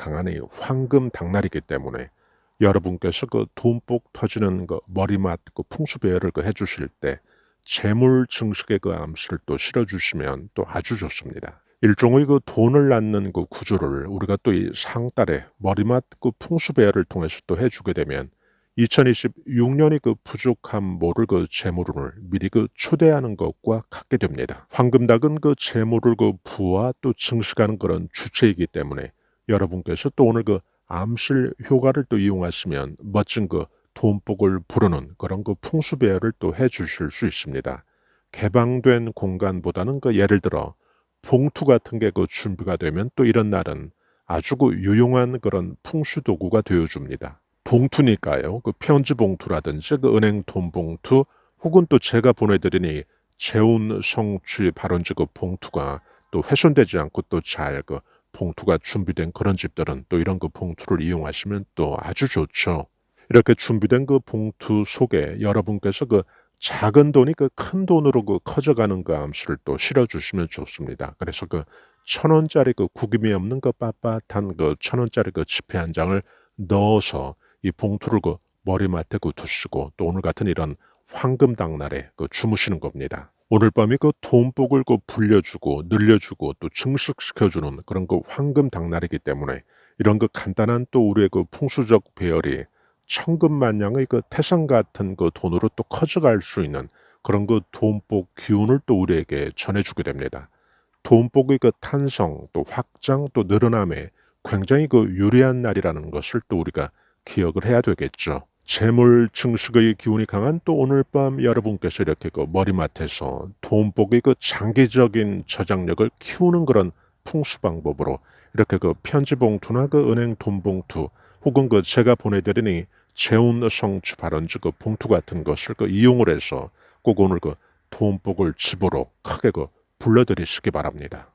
강한 이 황금 당날이기 때문에 여러분께서 그 돈복 터지는 그 머리맡 그 풍수배열을 그 해주실 때 재물 증식의 그 암시를 또 실어주시면 또 아주 좋습니다. 일종의 그 돈을 낳는 그 구조를 우리가 또 이 상달에 머리맡 그 풍수배열을 통해서 또 해주게 되면 2026년이 그 부족한 모를 그 재물운을 미리 그 초대하는 것과 같게 됩니다. 황금닭은 그 재물을 그 부와 또 증식하는 그런 주체이기 때문에 여러분께서 또 오늘 그 암실 효과를 또 이용하시면 멋진 그 돈복을 부르는 그런 그 풍수 배열을 또 해 주실 수 있습니다. 개방된 공간보다는 그 예를 들어 봉투 같은 게 그 준비가 되면 또 이런 날은 아주 그 유용한 그런 풍수 도구가 되어 줍니다. 봉투니까요. 그 편지 봉투라든지 그 은행 돈 봉투 혹은 또 제가 보내드리니 재운 성취 발언지 그 봉투가 또 훼손되지 않고 또 잘 그 봉투가 준비된 그런 집들은 또 이런 그 봉투를 이용하시면 또 아주 좋죠. 이렇게 준비된 그 봉투 속에 여러분께서 그 작은 돈이 그 큰 돈으로 그 커져가는 그 암시를 또 실어주시면 좋습니다. 그래서 그 천 원짜리 그 구김이 없는 그 빳빳한 그 천 원짜리 그 지폐 한 장을 넣어서 이 봉투를 그 머리맡에 그 두시고 또 오늘 같은 이런 황금 당 날에 그 주무시는 겁니다. 오늘 밤이 그 돈복을 그 불려주고 늘려주고 또 증식시켜주는 그런 그 황금 당 날이기 때문에 이런 그 간단한 또 우리의 그 풍수적 배열이 천금만냥의 그 태산 같은 그 돈으로 또 커져갈 수 있는 그런 그 돈복 기운을 또 우리에게 전해주게 됩니다. 돈복의 그 탄성 또 확장 또 늘어남에 굉장히 그 유리한 날이라는 것을 또 우리가 기억을 해야 되겠죠. 재물 증식의 기운이 강한 또 오늘 밤 여러분께서 이렇게 그 머리맡에서 돈복의 그 장기적인 저장력을 키우는 그런 풍수 방법으로 이렇게 그 편지 봉투나 그 은행 돈 봉투 혹은 그 제가 보내드리니 재운 성취 발언지 그 봉투 같은 것을 그 이용을 해서 꼭 오늘 그 돈복을 집으로 크게 그 불러드리시기 바랍니다.